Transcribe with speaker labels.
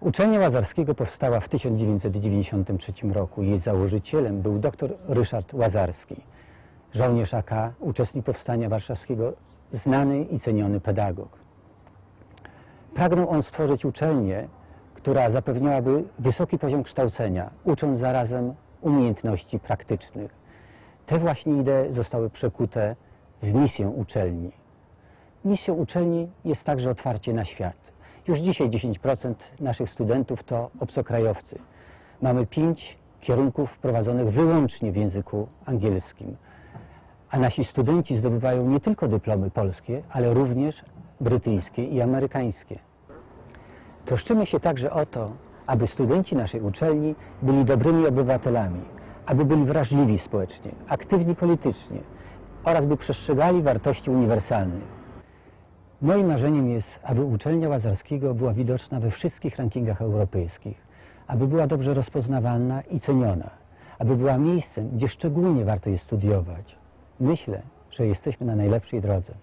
Speaker 1: Uczelnia Łazarskiego powstała w 1993 roku. Jej założycielem był dr Ryszard Łazarski, żołnierz AK, uczestnik Powstania Warszawskiego, znany i ceniony pedagog. Pragnął on stworzyć uczelnię, która zapewniałaby wysoki poziom kształcenia, ucząc zarazem umiejętności praktycznych. Te właśnie idee zostały przekute w misję uczelni. Misją uczelni jest także otwarcie na świat. Już dzisiaj 10% naszych studentów to obcokrajowcy. Mamy pięć kierunków prowadzonych wyłącznie w języku angielskim. A nasi studenci zdobywają nie tylko dyplomy polskie, ale również brytyjskie i amerykańskie. Troszczymy się także o to, aby studenci naszej uczelni byli dobrymi obywatelami, aby byli wrażliwi społecznie, aktywni politycznie oraz by przestrzegali wartości uniwersalnych. Moim marzeniem jest, aby uczelnia Łazarskiego była widoczna we wszystkich rankingach europejskich, aby była dobrze rozpoznawalna i ceniona, aby była miejscem, gdzie szczególnie warto jest studiować. Myślę, że jesteśmy na najlepszej drodze.